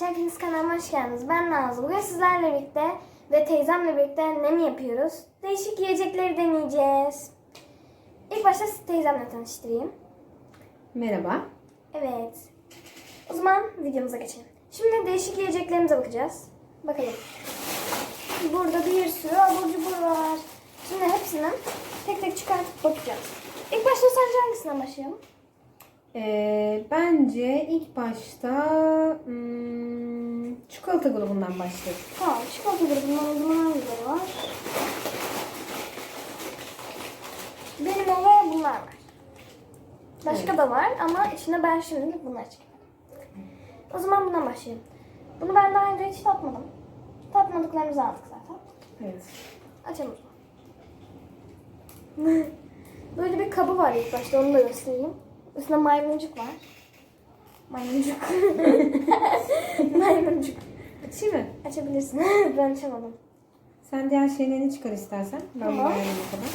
arkadaşlar, hepiniz kanalıma hoş geldiniz. Ben Nazlı. Bugün sizlerle birlikte ve teyzemle birlikte ne mi yapıyoruz? Değişik yiyecekleri deneyeceğiz. İlk başta sizi teyzemle tanıştırayım. Merhaba. Evet. O zaman videomuza geçelim. Şimdi değişik yiyeceklerimize bakacağız. Bakalım. Burada bir sürü abur cubur var. Şimdi hepsini tek tek çıkartıp bakacağız. İlk başta sence hangisinden başlayalım? Ee, bence ilk başta hmm, çikolata grubundan başlayalım. Tamam, çikolata grubundan o zaman hangileri var? Benim o ve bunlar var. Başka Evet. da var ama içine ben şimdi bunlar çıkardım. O zaman bundan başlayalım. Bunu ben daha önce hiç tatmadım. Tatmadıklarımızı aldık zaten. Evet. Açalım. Böyle bir kabı var ilk başta onu da göstereyim. Üstünde maymuncuk var. Maymuncuk. maymuncuk. Açayım mı? Açabilirsin. ben açamadım. Sen diğer şeylerini çıkar istersen. Ben Tamam. ayarlayana kadar.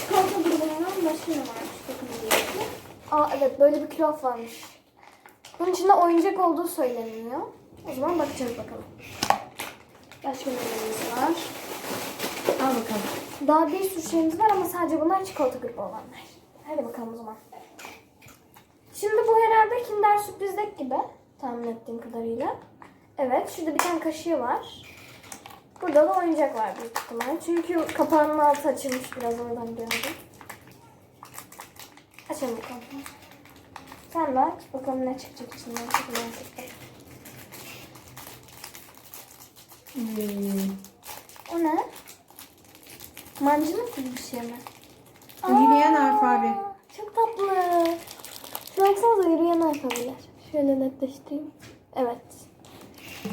Çikolata grubundan başka ne. Aa evet böyle bir külah varmış. Bunun içinde oyuncak olduğu söyleniyor. O zaman bakacağız bakalım. Başka nelerimiz var? Al bakalım. Daha bir sürü şeyimiz var ama sadece bunlar çikolata grubu olanlar. Hadi bakalım o zaman. Şimdi bu herhalde Kinder sürprizdeki gibi tahmin ettiğim kadarıyla. Evet şurada bir tane kaşığı var. Burada da oyuncak var büyük ihtimal. Çünkü kapağının altı açılmış biraz oradan gördüm. Açalım bakalım. Sen de aç. Bakalım ne çıkacak içinden. Çok merak ettim. Hmm. Mancınık gibi bir şey mi? Yürüyen alfabe. Çok tatlı. Şuna baksanıza yürüyen alfabeler. Şöyle netleştireyim. Evet.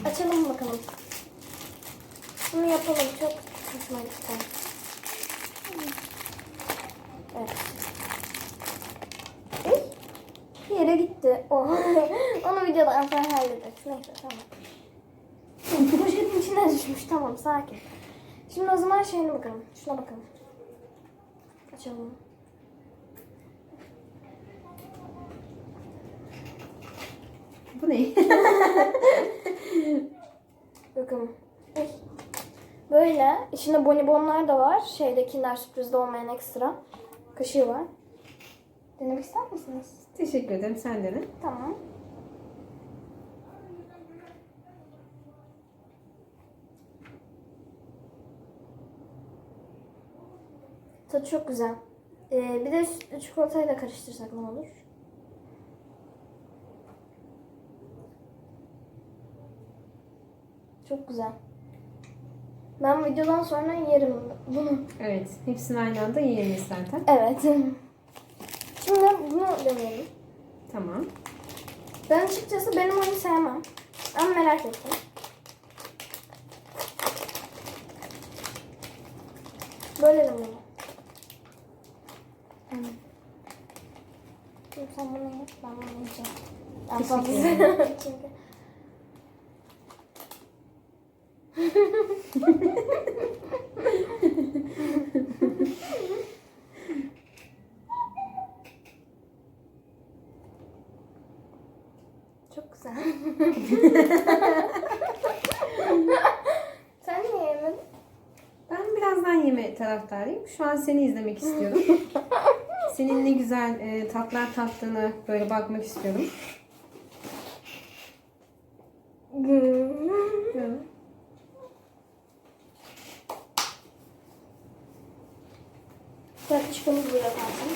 Açalım bakalım. Bunu yapalım. Çok hoşuma gitti. Evet. Ey, Bir yere gitti. Oh. Onu videodan sonra hallederiz. Neyse tamam. Poşetin içine düşmüş. Tamam sakin. Şimdi o zaman şeyine bakalım. Şuna bakalım. Açalım. Bu ne? Bakın. Böyle. içinde bonibonlar da var. Şeyde Kinder sürprizde olmayan ekstra. Kaşığı var. Denemek ister misiniz? Teşekkür ederim. Sen de ne? Tamam. Tadı çok güzel. Ee, bir de sütlü çikolatayla karıştırsak ne olur? Çok güzel. Ben videodan sonra yerim bunu. Evet. Hepsini aynı anda yiyelim zaten. Evet. Şimdi bunu deneyelim. Tamam. Ben açıkçası benim onu sevmem. Ama merak ettim. Bölelim bunu. Hı. Şimdi sen bunu ye, ben bunu yiyeceğim. Çünkü. Çok güzel. Sen niye yemedin? Ben birazdan yeme taraftarıyım. Şu an seni izlemek istiyorum. Senin ne güzel e, tatlar tattığını böyle bakmak istiyorum. Evet. Yaklaşıkımız burada kalsın.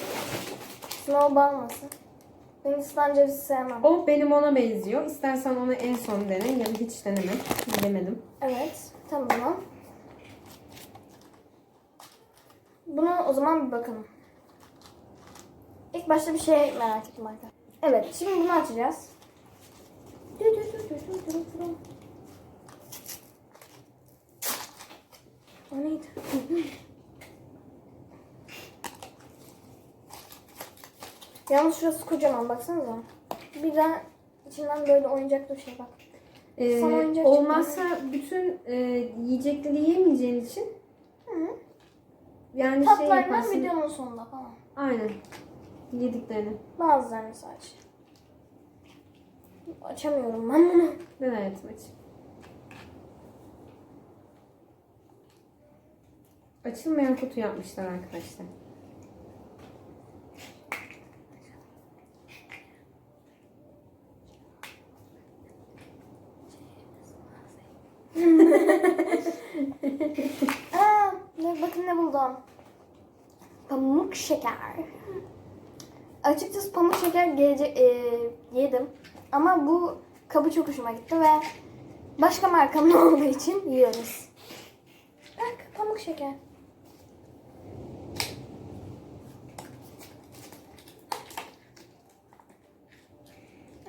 Snowball olmasın. Ben ıslan cevizi sevmem. O benim ona benziyor. İstersen onu en son dene. Ya da hiç deneme. Demedim. Evet. Tamam. Buna o zaman bir bakalım. İlk başta bir şey merak ettim arkadaşlar. Evet. Şimdi bunu açacağız. O neydi? Yalnız şurası kocaman baksanıza. Bir de içinden böyle oyuncaklı bir şey bak. Ee, Sana oyuncak olmazsa bütün e, yiyecekleri yiyemeyeceğin için Hı yani şey Tatlarından yaparsın. videonun sonunda falan. Aynen. Yediklerini. Bazılarını sadece. Açamıyorum ben bunu. Ben hayatım aç. Açılmayan kutu yapmışlar arkadaşlar. Aa, bakın ne buldum. Pamuk şeker. Açıkçası pamuk şeker gece e, yedim. Ama bu kabı çok hoşuma gitti ve başka markanın olduğu için yiyoruz. Bak pamuk şeker.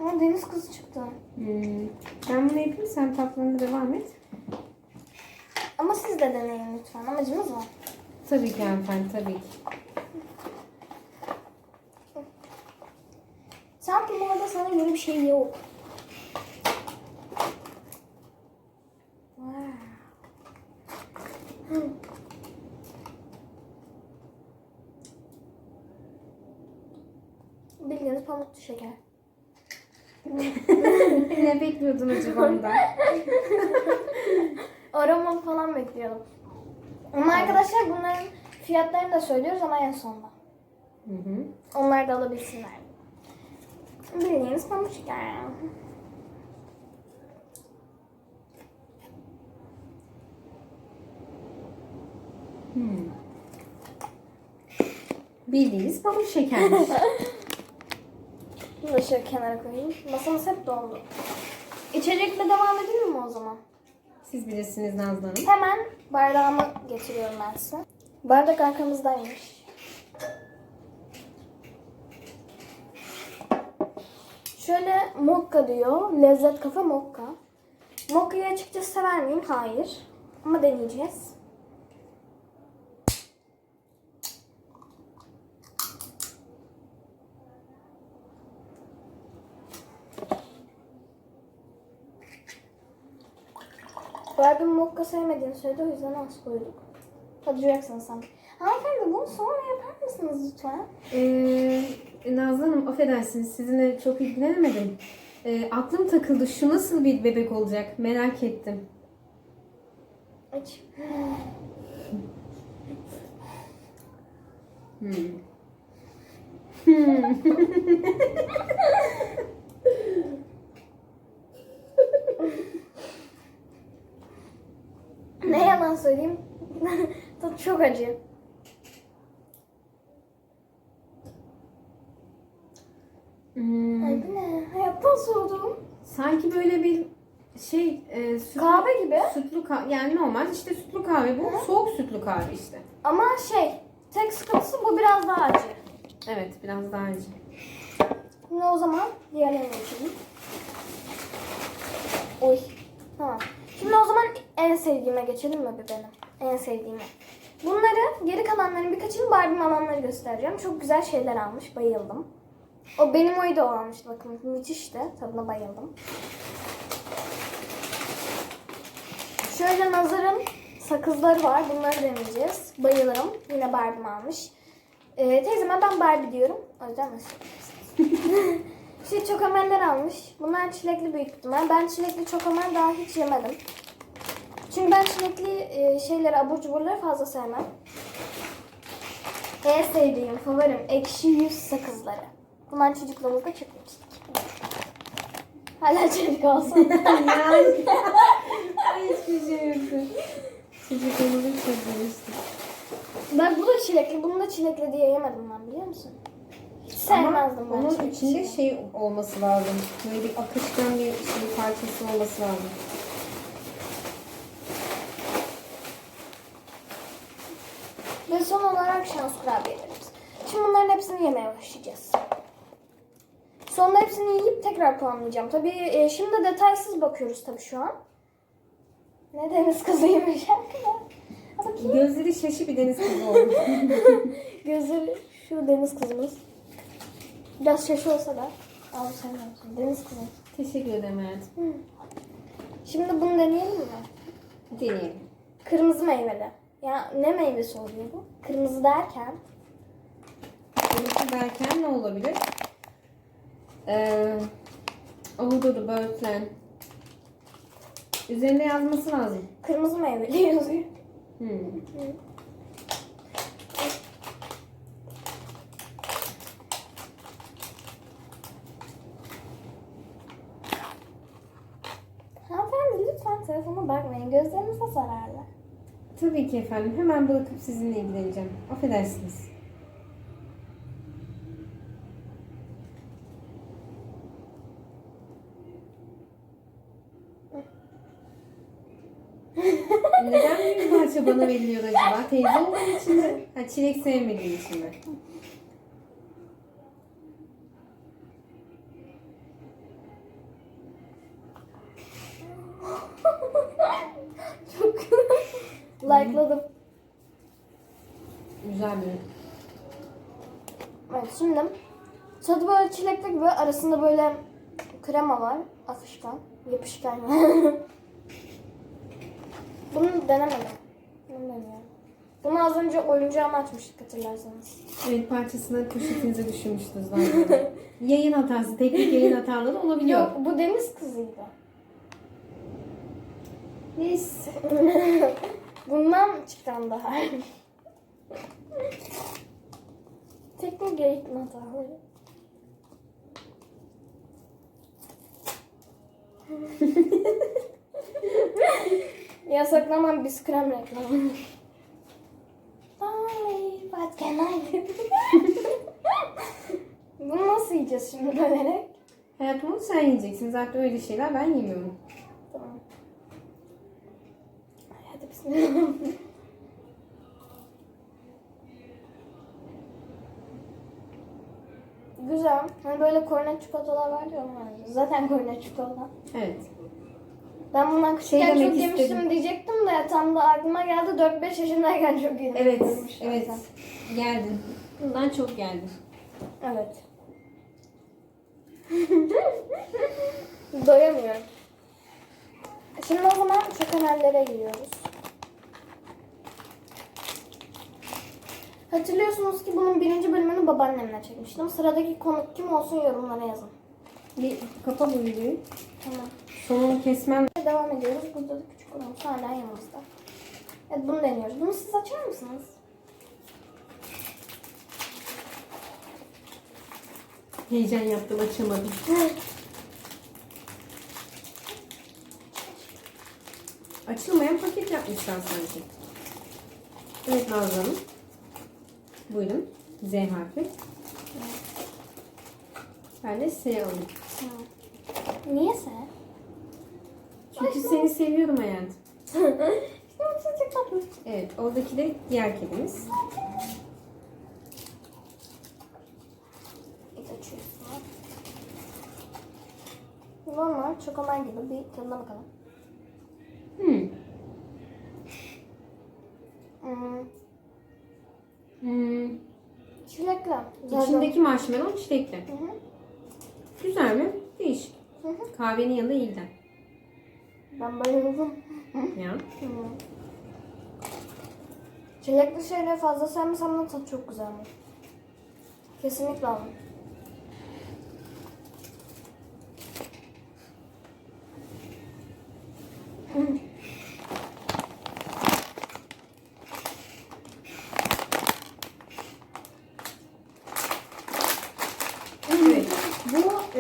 Ama deniz kızı çıktı. Hmm. Ben bunu yapayım sen tatlına devam et. Ama siz de deneyin lütfen. Amacınız mı? Tabii ki hanımefendi tabii ki. Sanki bir şey yok. Bildiğiniz pamuklu şeker. ne bekliyordun acaba ondan? Aromalı falan bekliyordum. Ama arkadaşlar bunların fiyatlarını da söylüyoruz ama en sonunda. Hı hı. Onlar da alabilsinler. Bildiğiniz pamuk şeker. Hmm. Bildiğiniz pamuk şekermiş. Bunu da şöyle kenara koyayım. Masamız hep doldu. İçecekle devam edelim mi o zaman? Siz bilirsiniz Nazlı Hanım. Hemen bardağımı getiriyorum ben size. Bardak arkamızdaymış. Şöyle mokka diyor. Lezzet kafe mokka. Mokka'yı açıkçası sever miyim? Hayır. Ama deneyeceğiz. Barbie mokka sevmediğini söyledi o yüzden az koyduk. Tadacaksın sen. Hanımefendi bunu sonra yapar mısınız lütfen? Ee, Nazlı Hanım affedersiniz sizinle çok ilgilenemedim. Ee, aklım takıldı. Şu nasıl bir bebek olacak? Merak ettim. Aç. Hmm. Hmm. Ne yalan söyleyeyim. Tadı çok acı. Hmm. Ay bu ne? Hayattan soğudum. Sanki böyle bir şey e, sütlü, Kahve gibi. sütlü kahve yani normal işte sütlü kahve bu soğuk sütlü kahve işte. Ama şey, tek sıkıntısı bu biraz daha acı. Evet biraz daha acı. Şimdi o zaman diğerlerine geçelim. Oy. Tamam. Şimdi o zaman en sevdiğime geçelim mi bir benim? En sevdiğime. Bunları, geri kalanların birkaçını Barbie mamanları göstereceğim. Çok güzel şeyler almış. Bayıldım. O benim oydu o almıştı. Bakın müthişti. Tadına bayıldım. Şöyle Nazar'ın sakızları var. Bunları deneyeceğiz. Bayılırım. Yine Barbie almış. Ee, teyzeme ben Barbie diyorum. O yüzden Şey çokomeller almış. Bunlar çilekli büyük ihtimal. Ben çilekli çokomel daha hiç yemedim. Çünkü ben çilekli e, şeyleri, abur cuburları fazla sevmem. En sevdiğim, favorim ekşi yüz sakızları. Bunlar çocukluğumuzda çıkmıştık. Hala çocuk olsun. yani hiçbir şey yoktu. Çocukluğumuzu çözmüştük. ben bu da çilekli, bunu da çilekli diye yemedim ben biliyor musun? Hiç sevmezdim ben Onun çilekli içinde şey olması lazım. Böyle bir akışkan bir şey parçası olması lazım. Ve son olarak şans kurabiyelerimiz. Şimdi bunların hepsini yemeye başlayacağız. Sonra hepsini yiyip tekrar puanlayacağım. Tabii e, şimdi detaysız bakıyoruz tabii şu an. Ne deniz kızıymış. Bakayım. Gözleri şaşı bir deniz kızı olmuş. Gözleri şu deniz kızımız. Biraz şaşı olsa da. Aa bu sen olsun. Deniz kızı. Teşekkür ederim hayatım. Şimdi bunu deneyelim mi? Deneyelim. Kırmızı meyveli. Ya ne meyvesi oluyor bu? Kırmızı derken Kırmızı derken ne olabilir? Ee, Ahududu böğürtlen. Üzerinde yazması lazım. Kırmızı meyveli yazıyor. Hmm. Hanımefendi lütfen telefona bakmayın. Gözlerinize zararlı. Tabii ki efendim. Hemen bırakıp sizinle ilgileneceğim. Affedersiniz. Neden bir parça bana veriliyor acaba? Teyze olduğum için mi? Ha, çilek sevmediğim için mi? Çok güzel. Like'ladım. Güzel bir Evet şimdi tadı böyle çilekli arasında böyle krema var. Akışkan. Yapışkan yani. Bunu denemedim. Bunu deniyorum. Bunu az önce oyuncağımı açmıştık hatırlarsanız. Evet parçasını poşetinize düşürmüştünüz zaten. Yayın hatası, teknik yayın hataları olabiliyor. Yok bu deniz kızıydı. Neyse. Bundan çıkan daha. Teknik eğitim hataları. Yasaklanan biz krem reklamı. Ay, what can I do? Bunu nasıl yiyeceğiz şimdi bölerek? Hayatım onu sen yiyeceksin. Zaten öyle şeyler ben yemiyorum. Tamam. Hadi bismillah. Güzel. Hani böyle kornet çikolatalar var ya onlar. Zaten kornet çikolata. Evet. Ben bundan küçükken Şey çok yemiştim istedim. diyecektim de tam da aklıma geldi 4-5 yaşındayken çok yedim. Evet. Evet. Geldin. Bundan çok geldin. Evet. Doyamıyorum. Şimdi o zaman çökemelere giriyoruz. Hatırlıyorsunuz ki bunun birinci bölümünü babaannemle çekmiştim. Sıradaki konuk kim olsun yorumlara yazın. Bir kapa bu videoyu. Tamam. Sonunu kesmem. Devam ediyoruz. Burada da küçük konumuz hala yanımızda. Evet bunu deniyoruz. Bunu siz açar mısınız? Heyecan yaptım açamadım. Açılmayan paket yapmışlar sanki. Evet Nazlı Hanım. Buyurun. Z harfi. Ben de S alayım. Hı. Niye sen? Çünkü seni seviyorum hayatım. çok tatlı. Evet oradaki de diğer kedimiz. İlk açıyorsun. Normal çokomel gibi bir tadına bakalım. Hmm. Hmm. Hmm. Çilekli. İçindeki marshmallow çilekli. Hı hı. Güzel mi? Değişik. Hı hı. Kahvenin yanında iyiden. Ben bayıldım. Ya. Hı. Çilekli şeyleri fazla sevmesem de tadı çok güzel. Kesinlikle alın. Evet. Bu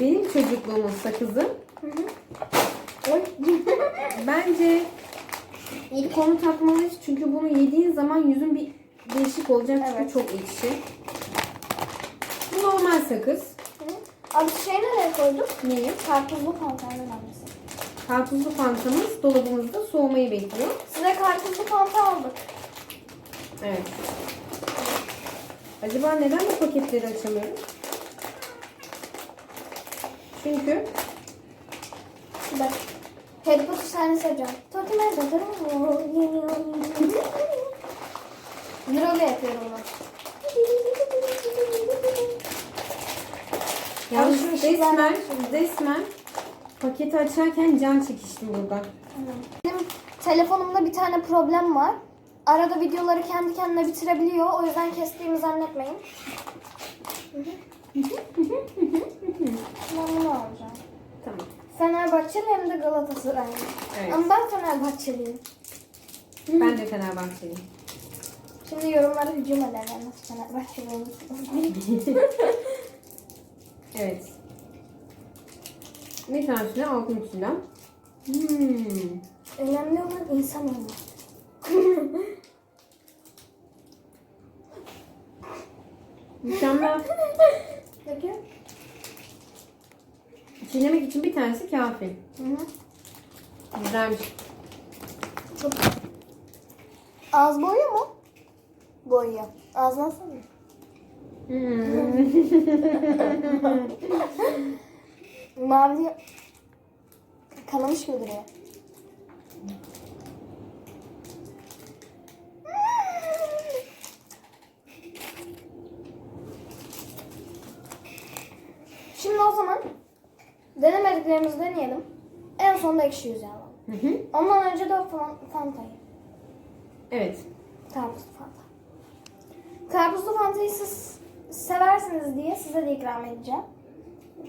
benim çocukluğumun sakızı. Oy. Bence ilk onu takmalıyız. Çünkü bunu yediğin zaman yüzün bir değişik olacak. Çünkü Evet. çok ekşi. Bu normal sakız. Hı. Abi şey nereye koyduk? Neyi? Karpuzlu pancarlı damlası. Karpuzlu fantamız dolabımızda soğumayı bekliyor. Size karpuzlu panta aldık. Evet. Acaba neden bu paketleri açamıyoruz? Çünkü Bak. Harry Potter sahnesi yapacağım. Tokime zaten Euro yapıyorum onu. yalnız şu ışıklar- resmen, resmen paketi açarken can çekiştim burada. Benim telefonumda bir tane problem var. Arada videoları kendi kendine bitirebiliyor. O yüzden kestiğimi zannetmeyin. Ben bunu alacağım. Tamam. Fenerbahçeli hem de Galatasaraylı. Evet. Ama ben Fenerbahçeliyim. Ben de Fenerbahçeliyim. Şimdi yorumlara hücum ederler nasıl Fenerbahçeli olursunuz. Evet. Bir tanesini aldım içinden. Hmm. Önemli olan insan olmak. Mükemmel. Peki. Çiğnemek için bir tanesi kafi. Hı hı. Güzelmiş. Çok... Ağız boyuyor mu? Boyuyor. Ağzına alsana. Hmm. Mavi kanamış gibi duruyor. Şimdi o zaman denemediklerimizi deneyelim. En sonunda ekşi. Hı hı. Ondan önce de fan- Fanta'yı. evet. Karpuzlu Fanta. Karpuzlu Fanta'yı siz seversiniz diye size de ikram edeceğim.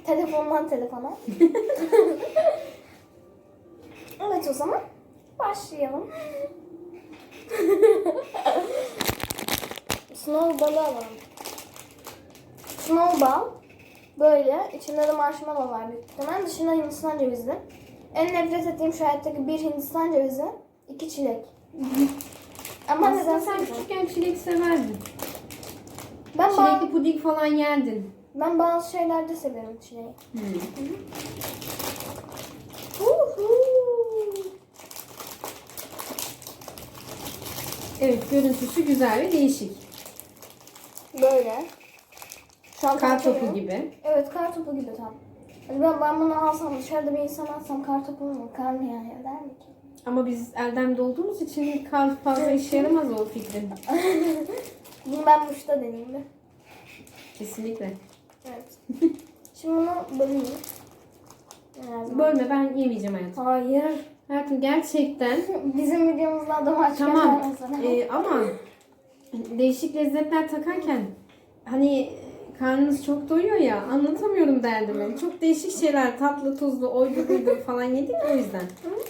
Telefondan telefona. evet o zaman başlayalım. Snowball'ı alalım. Snowball böyle içinde de marshmallow var büyük ihtimal. Dışında Hindistan cevizi. En nefret ettiğim şu hayattaki bir Hindistan cevizi, iki çilek. Ama Aslında neden sen küçükken çilek severdin. Ben, Çilekli puding falan yerdin. ben bazı şeylerde severim çileği. Hmm. Evet görüntüsü güzel ve değişik. Böyle. Şu an Kar topu gibi. Evet kar topu gibi tam. Hani Ben, ben bunu alsam dışarıda bir insan alsam kar topu mu? Kar mı yani der mi ki? Ama biz Erdem'de olduğumuz için kar fazla işe yaramaz o fikrin. Bunu ben muşta deneyeyim mi? Kesinlikle. Evet. Şimdi bunu böleyim. Yani- Bölme ben yemeyeceğim hayatım. Hayır. Hayatım gerçekten Bizim videomuzda adam aç tamam. Ee, ama değişik lezzetler takarken hani karnınız çok doyuyor ya anlatamıyorum derdimi. Çok değişik şeyler tatlı tuzlu oydu buydu falan yedik o yüzden.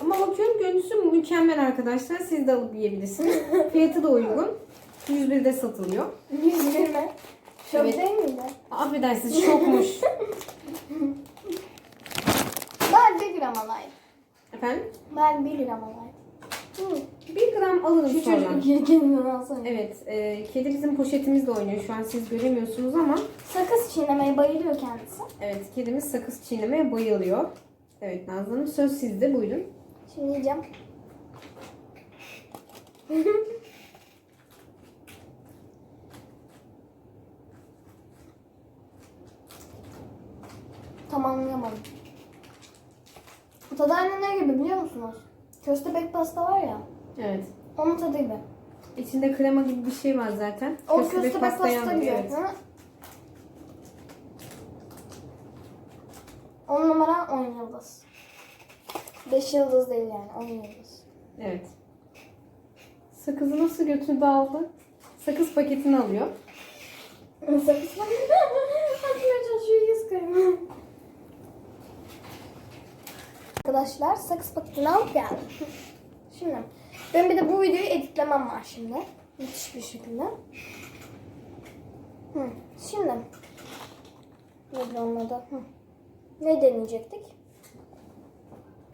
Ama bakıyorum görüntüsü mükemmel arkadaşlar. Siz de alıp yiyebilirsiniz. Fiyatı da uygun. 101'de satılıyor. 101 mi? Şok Evet. değil miydi? Affedersiniz şokmuş. Ben 1 gram alayım. Efendim? Ben 1 gram alayım. Hı. 1 gram alırım Şu sonra. çocuk kendinden alsana. Evet, e, kedi bizim poşetimizle oynuyor. Şu an siz göremiyorsunuz ama Sakız çiğnemeye bayılıyor kendisi. evet kedimiz sakız çiğnemeye bayılıyor. Evet Nazlı Hanım söz sizde buyurun. Şimdi yiyeceğim. Tamamlayamadım. Bu tadı anne ne gibi biliyor musunuz? Köstebek pasta var ya. Evet. Onun tadı gibi. İçinde krema gibi bir şey var zaten. O Köstebek köstebek pasta gibi. Evet. 10 numara 10 yıldız. 5 yıldız değil yani 10 yıldız. evet. Sakızı nasıl götürdü aldı? Sakız paketini alıyor. Sakız Açmaya çalışıyor yüz kırmızı. Arkadaşlar sakız paketini alıp geldim. Şimdi ben bir de bu videoyu editlemem var şimdi. Müthiş bir şekilde. Hı. Şimdi nedir onun adı? Hı. Ne deneyecektik?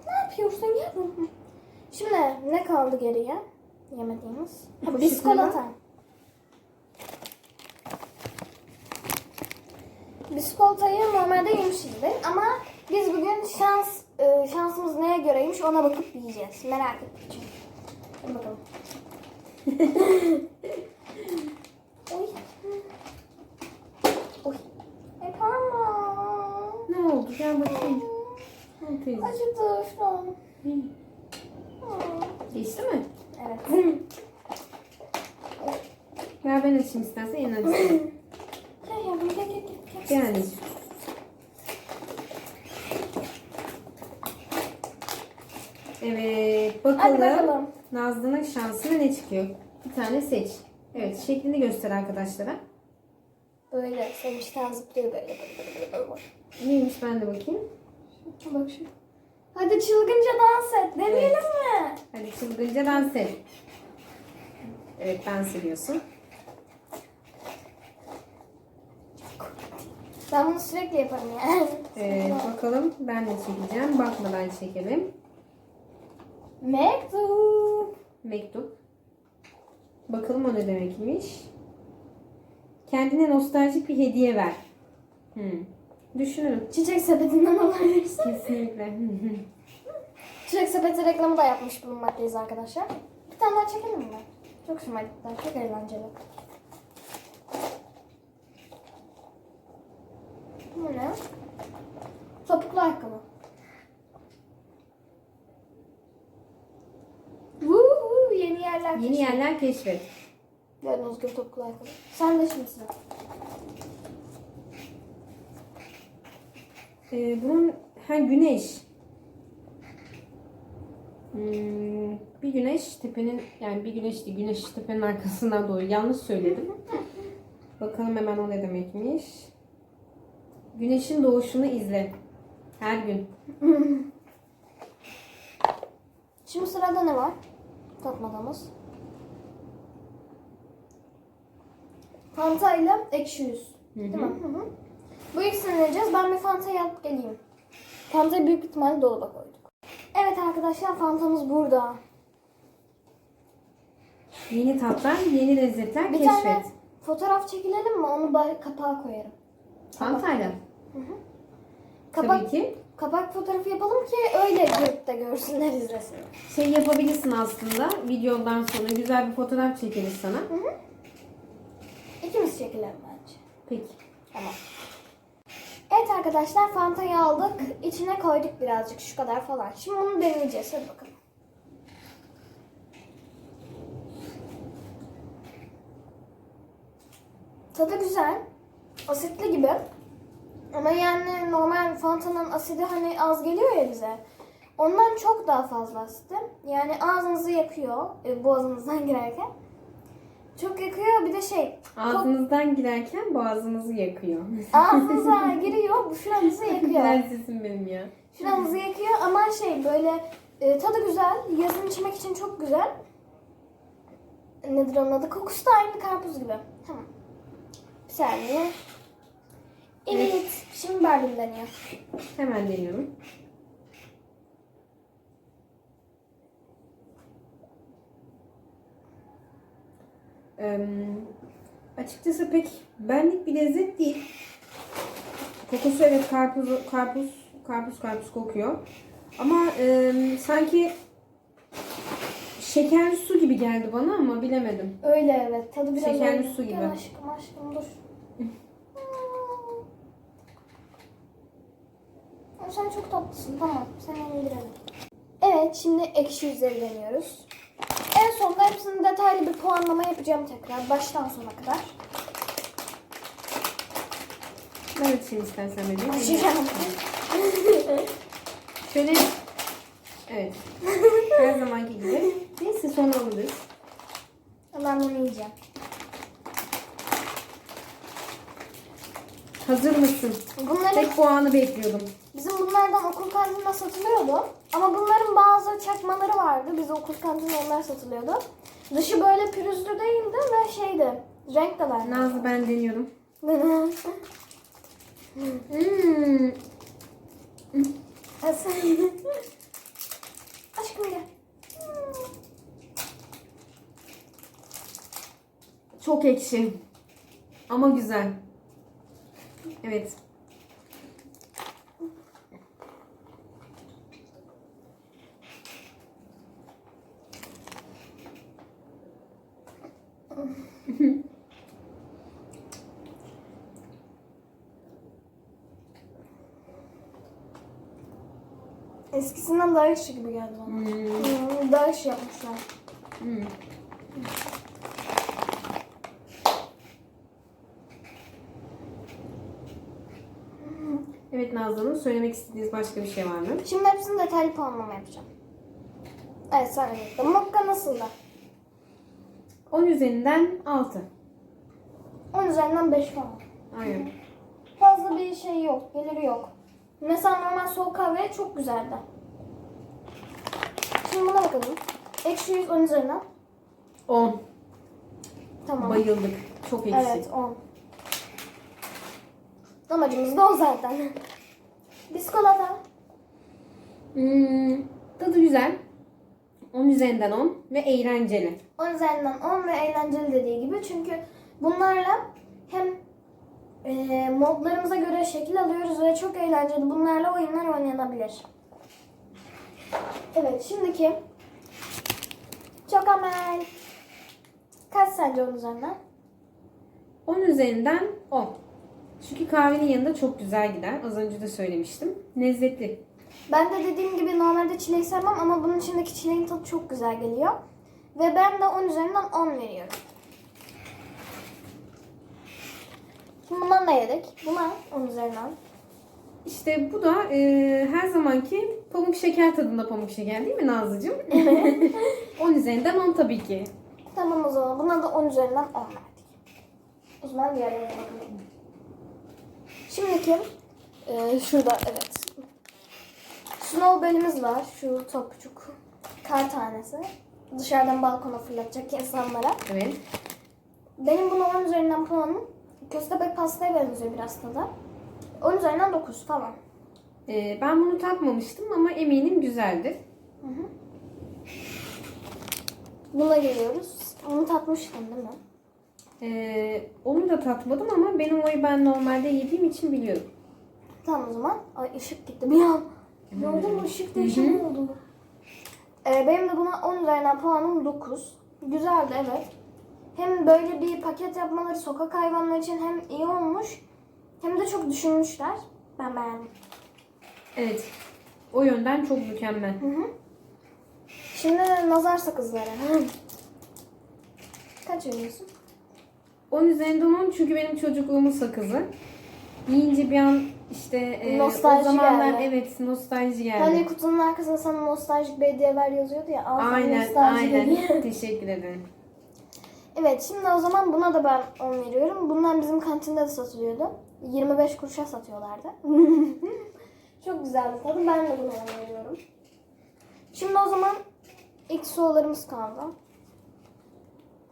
Ne yapıyorsun yavrum? Hı. Şimdi ne kaldı geriye? Yemediğimiz. Ha, biskolata. Biskolatayı normalde yemişizdir ama biz bugün şans e, şansımız neye göreymiş ona bakıp yiyeceğiz. Merak ettim çünkü. Hadi bakalım. Oy. Oy. Ay parmağım. Ne oldu? Gel bakayım. Teyze? Acıdı şu an. Geçti mi? Evet. Gel ben açayım istersen en acısı. Gel yavrum gel gel gel. anneciğim. Evet Hadi bakalım. Nazlı'nın şansına ne çıkıyor? Bir tane seç. Evet şeklini göster arkadaşlara. Böyle sevinçten zıplıyor böyle. Neymiş ben de bakayım. Bak şu. Hadi çılgınca dans et. Deneyelim mi? Hadi çılgınca dans et. Evet dans ediyorsun. Ben bunu sürekli yaparım yani. Evet bakalım ben de çekeceğim. Bakmadan çekelim. Mektup. Mektup. Bakalım o ne demekmiş. Kendine nostaljik bir hediye ver. Hmm. Düşünürüm. Çiçek sepetinden alabilirsin. Kesinlikle. Çiçek sepeti reklamı da yapmış bulunmaktayız arkadaşlar. Bir tane daha çekelim mi? Çok hoşuma gitti. Çok eğlenceli. Bu ne? Topuklu ayakkabı. Yeni yerler. Yeni yerler keşfet. Gördüğünüz gibi topuklu ayakkabı. Sen de şimdi sıra. Ee, bunun ha güneş. Hmm, bir güneş tepenin yani bir güneş değil güneş tepenin arkasından doğuyor. Yanlış söyledim. Bakalım hemen o ne demekmiş. Güneşin doğuşunu izle. Her gün. Şimdi sırada ne var? Tatmadığımız. Fanta ile ekşi yüz. Değil mi? Hı hı. Bu ikisini deneyeceğiz. Ben bir Fanta yapıp geleyim. Fanta'yı büyük ihtimalle dolaba koyduk. Evet arkadaşlar Fanta'mız burada. Yeni tatlar, yeni lezzetler Bir keşfet. tane fotoğraf çekilelim mi? Onu ba- kapağa koyarım. Fantayla. Kapak, Tabii ki. Kapak fotoğrafı yapalım ki öyle de görsünler izlesinler. Şey yapabilirsin aslında. Videodan sonra güzel bir fotoğraf çekeriz sana. İkimiz çekilelim bence. Peki. Tamam. Evet arkadaşlar Fanta'yı aldık. İçine koyduk birazcık şu kadar falan. Şimdi bunu deneyeceğiz. Hadi bakalım. Tadı güzel. Asitli gibi. Ama yani normal Fanta'nın asidi hani az geliyor ya bize. Ondan çok daha fazla asitli. Yani ağzınızı yakıyor e, boğazınızdan girerken. Çok yakıyor bir de şey Ağzınızdan girerken boğazınızı yakıyor. ağzınıza giriyor bu şuranızı yakıyor. Prensesim benim ya. Şuramızı yakıyor ama şey böyle e, tadı güzel. Yazın içmek için çok güzel. Nedir onun adı? Kokusu da aynı karpuz gibi. Tamam. Bir saniye. Evet. Şimdi Berlin deniyor. Hemen deniyorum. Eee, açıkçası pek benlik bir lezzet değil. Kokusu evet karpuz, karpuz, karpuz, karpuz kokuyor. Ama eee, sanki şekerli su gibi geldi bana ama bilemedim. Öyle evet. Tadı biraz Şekerli su gibi. Aşkım aşkım dur. Sen çok tatlısın. Tamam. Seni indirelim. Evet. Şimdi ekşi yüzleri deniyoruz. En sonunda hepsini detaylı bir puanlama yapacağım tekrar. Baştan sona kadar. Ben açayım istersen bebeğim. Açacağım. Şöyle evet. Her zamanki gibi. Neyse sonra alırız. Ben bunu yiyeceğim. Hazır mısın? Bunların Tek puanı bekliyordum. bizim bunlardan okul kantininde satılıyordu. Ama bunların bazı çakmaları vardı. Biz okul kantininde onlar satılıyordu. Dışı böyle pürüzlü değildi ve şeydi. Renk de verdi. Nazlı ben deniyorum. Hmm. Aşkım gel. Çok ekşi. Ama güzel. Evet. Eskisinden daha ekşi gibi geldi bana. Hmm. Hmm, daha ekşi yapmışlar. Hmm. Evet Nazlı Hanım söylemek istediğiniz başka bir şey var mı? Şimdi hepsini detaylı puanlama yapacağım. Evet sen de. Mokka nasıl da? 10 üzerinden 6. 10 üzerinden 5 puan. Aynen. Fazla bir şey yok, geliri yok. Mesela normal soğuk kahve çok güzeldi. Şimdi buna bakalım. Ekşi 100 10 üzerinden. 10. Tamam. Bayıldık. Çok ekşi. Evet 10. Amacımız da o zaten. Biskolata. Hmm, tadı güzel. 10 üzerinden 10 ve eğlenceli. 10 üzerinden 10 ve eğlenceli dediği gibi. Çünkü bunlarla hem e, modlarımıza göre şekil alıyoruz ve çok eğlenceli. Bunlarla oyunlar oynanabilir. Evet şimdiki çok amel. Kaç sence onun üzerinden? 10 üzerinden 10. Çünkü kahvenin yanında çok güzel gider. Az önce de söylemiştim. Lezzetli. Ben de dediğim gibi normalde çileği sevmem ama bunun içindeki çileğin tadı çok güzel geliyor. Ve ben de 10 üzerinden 10 veriyorum. Şimdi bundan da yedik. Buna 10 üzerinden. İşte bu da e, her zamanki pamuk şeker tadında pamuk şeker değil mi Nazlıcığım? 10 üzerinden 10 tabii ki. Tamam o zaman buna da 10 üzerinden 10 verdik. O zaman diğerlerine bakalım. Şimdiki e, şurada evet. Snowball'imiz var. Şu topçuk kar tanesi. Dışarıdan balkona fırlatacak insanlara. Evet. Benim buna 10 üzerinden puanım köstebek pastaya benziyor biraz tadı. 10 üzerinden 9 tamam. E, ben bunu tatmamıştım ama eminim güzeldir. Buna geliyoruz. Onu tatmıştın değil mi? E, onu da tatmadım ama benim oyu ben normalde yediğim için biliyorum. Tamam o zaman. Ay ışık gitti bir an. Gördün mü ışık değişimi oldu. Ee, benim de buna 10 üzerinden puanım 9. Güzeldi evet. Hem böyle bir paket yapmaları sokak hayvanları için hem iyi olmuş hem de çok düşünmüşler. Ben beğendim. Evet. O yönden çok mükemmel. Hı hı. Şimdi nazar sakızları. Kaç veriyorsun? 10 üzerinden 10 çünkü benim çocukluğumun sakızı. Yiyince bir an işte e, Nostalji o zamanlar geldi. evet nostalji geldi. Hani kutunun arkasında sana nostaljik bir hediye ver yazıyordu ya. Aynen aynen. hediye. Teşekkür ederim. Evet şimdi o zaman buna da ben 10 veriyorum. Bunlar bizim kantinde de satılıyordu. 25 kuruşa satıyorlardı. Çok güzeldi tadı. Ben de buna 10 veriyorum. Şimdi o zaman ilk sorularımız kaldı.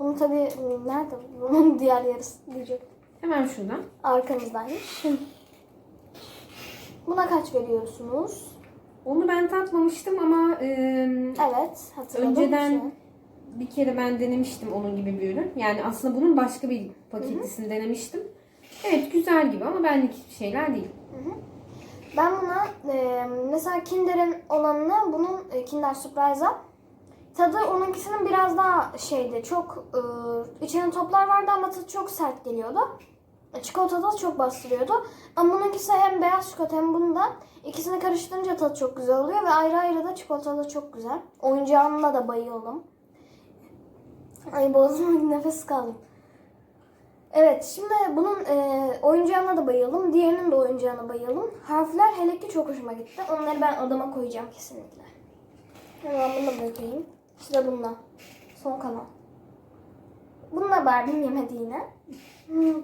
Bunu tabii nerede? Bunun diğer yarısı diyecek. Hemen şuradan. Arkanızdaymış. Buna kaç veriyorsunuz? Onu ben tatmamıştım ama e, Evet hatırladım. önceden Şey. bir kere ben denemiştim onun gibi bir ürün. Yani aslında bunun başka bir paketlisini denemiştim. Evet güzel gibi ama benlik şeyler değil. Ben buna e, mesela Kinder'in olanına bunun e, Kinder Surprise'a tadı onunkisinin biraz daha şeydi. Çok e, içine toplar vardı ama tadı çok sert geliyordu. Çikolata da çok bastırıyordu. Ama bununkisi hem beyaz çikolata hem bunda ikisini karıştırınca tadı çok güzel oluyor ve ayrı ayrı da çikolata da çok güzel. Oyuncağına da bayıldım. Ay boğazıma nefes kaldım. Evet şimdi bunun e, oyuncağına da bayıldım. Diğerinin de oyuncağına bayıldım. Harfler hele ki çok hoşuma gitti. Onları ben odama koyacağım kesinlikle. Hemen bunu da bırakayım. İşte bununla. Son kalan. Bununla Barbie'm yemedi yine.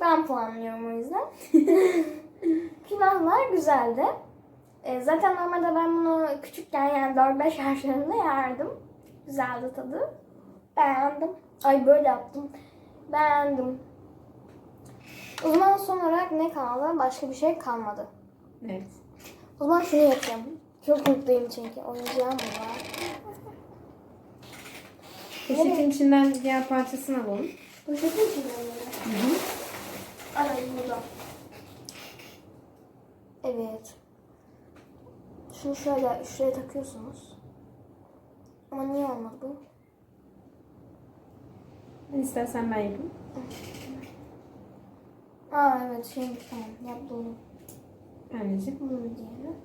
ben puanlıyorum o yüzden. Külahlar güzeldi. E, zaten normalde ben bunu küçükken yani 4-5 yaşlarında yerdim. Güzeldi tadı. Beğendim. Ay böyle yaptım. Beğendim. O zaman son olarak ne kaldı? Başka bir şey kalmadı. Evet. O zaman şunu yapacağım. Çok mutluyum çünkü. Oyuncağım var? Poşetin içinden diğer parçasını alalım. Poşetin içinde mi? Ay burada. Evet. Şunu şöyle şuraya takıyorsunuz. Ama niye olmadı bu? İstersen ben yapayım. Aa evet şeymiş tamam yaptı onu. Anneciğim. Bunu diyelim.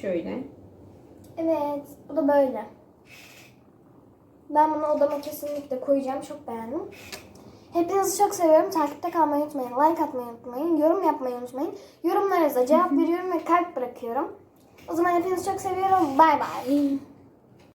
Şöyle. Evet, bu da böyle. Ben bunu odama kesinlikle koyacağım. Çok beğendim. Hepinizi çok seviyorum. Takipte kalmayı unutmayın. Like atmayı unutmayın. Yorum yapmayı unutmayın. Yorumlarınıza cevap veriyorum ve kalp bırakıyorum. O zaman hepinizi çok seviyorum. Bay bay.